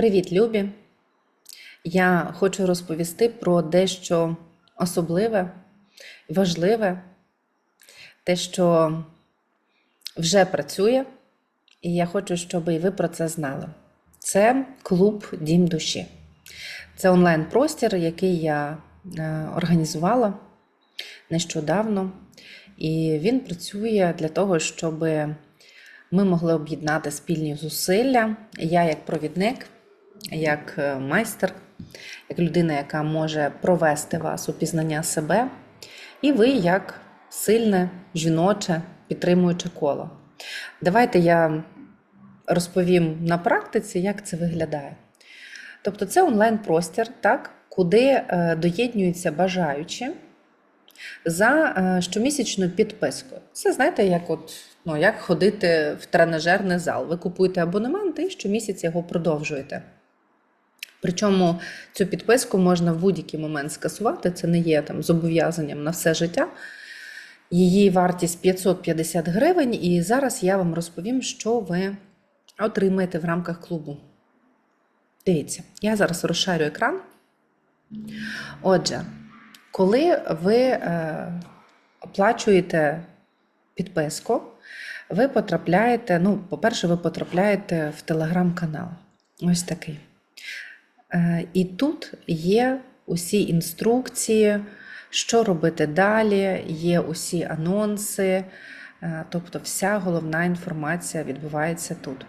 Привіт, Любі! Я хочу розповісти про дещо особливе, важливе, те, що вже працює, і я хочу, щоб і ви про це знали. Це клуб Дім душі. Це онлайн-простір, який я е, організувала нещодавно. І він працює для того, щоб ми могли об'єднати спільні зусилля. Я, як провідник, як е, майстер, як людина, яка може провести вас у пізнання себе, і ви як сильне, жіноче, підтримуюче коло. Давайте я розповім на практиці, як це виглядає. Тобто, це онлайн-простір, так, куди е, доєднуються бажаючі за е, щомісячною підпискою. Це знаєте, як от, ну, як ходити в тренажерний зал. Ви купуєте абонемент і щомісяця його продовжуєте. Причому цю підписку можна в будь-який момент скасувати, це не є там зобов'язанням на все життя. Її вартість 550 гривень, і зараз я вам розповім, що ви отримаєте в рамках клубу. Дивіться, я зараз розшарю екран. Отже, коли ви е, оплачуєте підписку, ви потрапляєте, ну, по-перше, ви потрапляєте в телеграм-канал. Ось такий. Е, і тут є усі інструкції, що робити далі, є усі анонси, е, тобто вся головна інформація відбувається тут.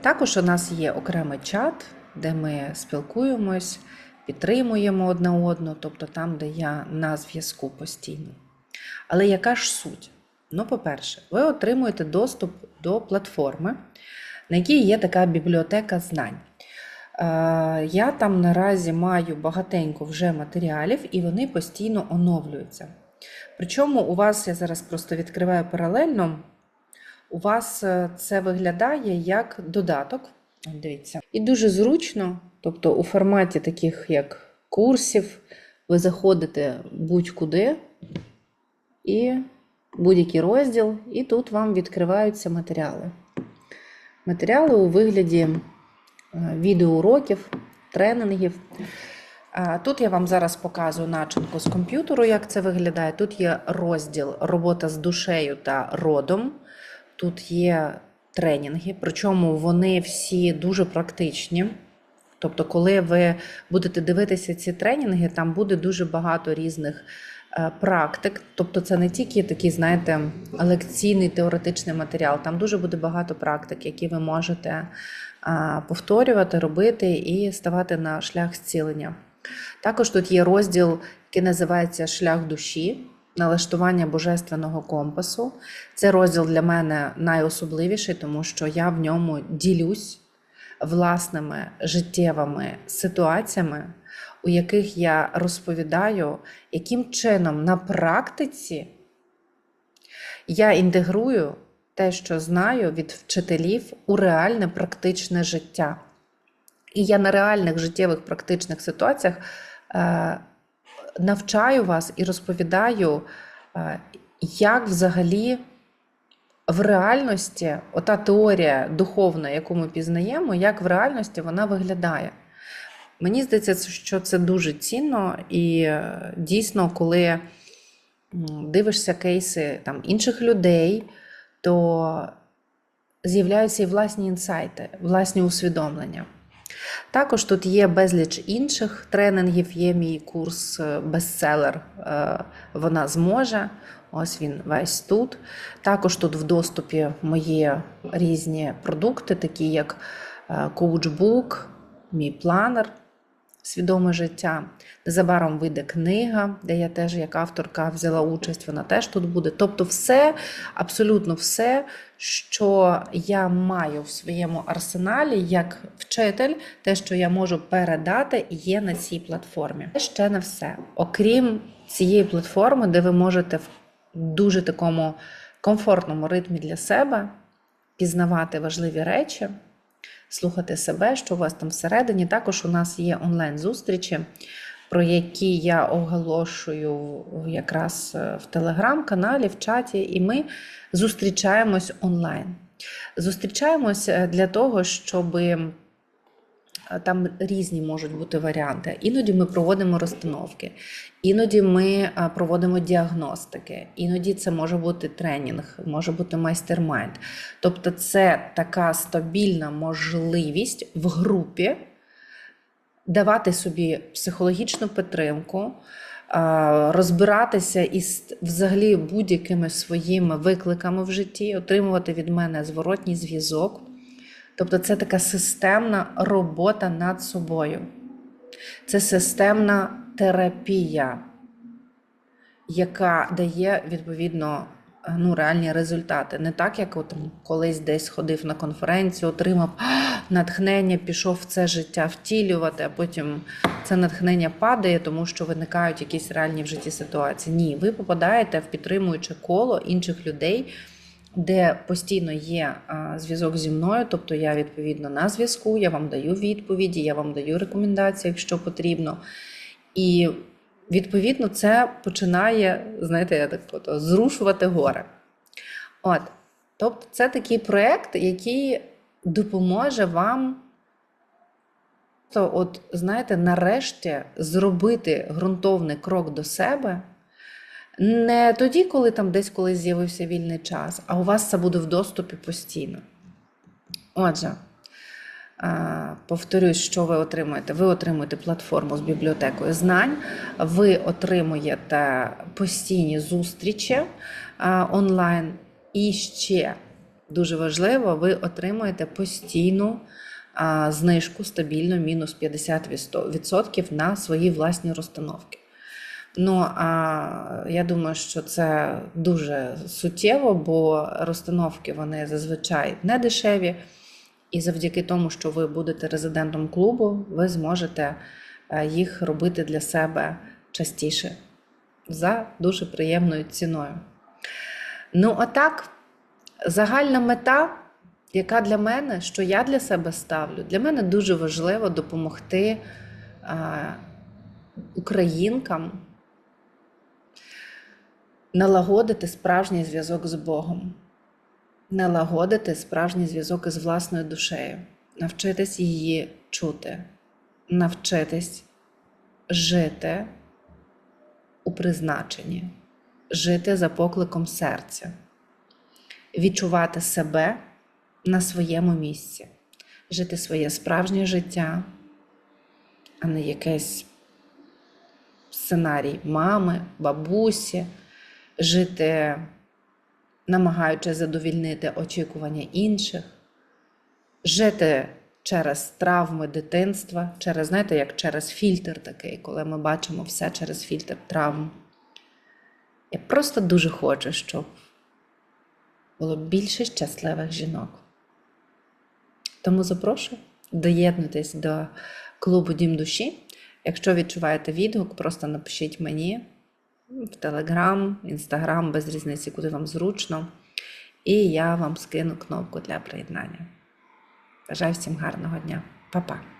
Також у нас є окремий чат, де ми спілкуємось, підтримуємо одне одну, тобто там, де я на зв'язку постійно. Але яка ж суть? Ну, по-перше, ви отримуєте доступ до платформи, на якій є така бібліотека знань. Е, Я там наразі маю багатенько вже матеріалів, і вони постійно оновлюються. Причому у вас, я зараз просто відкриваю паралельно, у вас е, це виглядає як додаток. Дивіться. І дуже зручно, тобто у форматі таких як курсів, ви заходите будь-куди і будь-який розділ, і тут вам відкриваються матеріали. Матеріали у вигляді відеоуроків, тренінгів. А Тут я вам зараз показую начинку з комп'ютеру, як це виглядає. Тут є розділ робота з душею та родом. Тут є тренінги, причому вони всі дуже практичні. Тобто, коли ви будете дивитися ці тренінги, там буде дуже багато різних е, практик. Тобто, це не тільки такий, знаєте, лекційний теоретичний матеріал, там дуже буде багато практик, які ви можете повторювати, робити і ставати на шлях зцілення. Також тут є розділ, який називається Шлях душі. Налаштування божественного компасу. Це розділ для мене найособливіший, тому що я в ньому ділюсь власними життєвими ситуаціями, у яких я розповідаю, яким чином на практиці я інтегрую те, що знаю від вчителів у реальне практичне життя. І я на реальних життєвих практичних ситуаціях е, навчаю вас і розповідаю, е, як взагалі в реальності ота теорія духовна, яку ми пізнаємо, як в реальності вона виглядає. Мені здається, що це дуже цінно, і е, дійсно, коли дивишся кейси там, інших людей, то з'являються і власні інсайти, власні усвідомлення. Також тут є безліч інших тренінгів. Є мій курс е, бестселер е, Вона зможе. Ось він весь тут. Також тут в доступі мої різні продукти, такі як коучбук, мій планер. Свідоме життя. Незабаром вийде книга, де я теж як авторка взяла участь, вона теж тут буде. Тобто, все, абсолютно все, що я маю в своєму арсеналі як вчитель, те, що я можу передати, є на цій платформі. Ще не все. Окрім цієї платформи, де ви можете в дуже такому комфортному ритмі для себе пізнавати важливі речі слухати себе, що у вас там всередині. Також у нас є онлайн-зустрічі, про які я оголошую якраз е, в телеграм-каналі, в чаті, і ми зустрічаємось онлайн. Зустрічаємось е, для того, щоб А Там різні можуть бути варіанти. Іноді ми проводимо розстановки, іноді ми проводимо діагностики, іноді це може бути тренінг, може бути майстер-майнд. Тобто, це така стабільна можливість в групі давати собі психологічну підтримку, розбиратися із взагалі будь-якими своїми викликами в житті, отримувати від мене зворотній зв'язок. Тобто це така системна робота над собою. Це системна терапія, яка дає відповідно ну, реальні результати. Не так, як от, колись десь ходив на конференцію, отримав натхнення, пішов в це життя втілювати, а потім це натхнення падає, тому що виникають якісь реальні в житті ситуації. Ні, ви попадаєте в підтримуюче коло інших людей де постійно є зв'язок зі мною, тобто я відповідно на зв'язку, я вам даю відповіді, я вам даю рекомендації, якщо потрібно. І відповідно це починає, знаєте, я так от, зрушувати гори. От, тобто, це такий проєкт, який допоможе вам. То, от, знаєте, нарешті зробити ґрунтовний крок до себе. Не тоді, коли там десь колись з'явився вільний час, а у вас це буде в доступі постійно. Отже, повторюсь, що ви отримуєте. Ви отримуєте платформу з бібліотекою знань, ви отримуєте постійні зустрічі онлайн. І ще дуже важливо, ви отримуєте постійну знижку стабільно мінус 50% на свої власні розстановки. Ну а я думаю, що це дуже суттєво, бо розстановки вони зазвичай не дешеві. І завдяки тому, що ви будете резидентом клубу, ви зможете е, їх робити для себе частіше за дуже приємною ціною. Ну, а так, загальна мета, яка для мене, що я для себе ставлю, для мене дуже важливо допомогти українкам налагодити справжній зв'язок з Богом, налагодити справжній зв'язок із власною душею, навчитись її чути, навчитись жити у призначенні, жити за покликом серця, відчувати себе на своєму місці, жити своє справжнє життя, а не якесь сценарій мами, бабусі жити, намагаючись задовільнити очікування інших, жити через травми дитинства, через, знаєте, як через фільтр такий, коли ми бачимо все через фільтр травм. Я просто дуже хочу, щоб було більше щасливих жінок. Тому запрошую доєднуйтесь до клубу Дім душі. Якщо відчуваєте відгук, просто напишіть мені в Телеграм, Інстаграм, без різниці, куди вам зручно. І я вам скину кнопку для приєднання. Бажаю всім гарного дня. Па-па!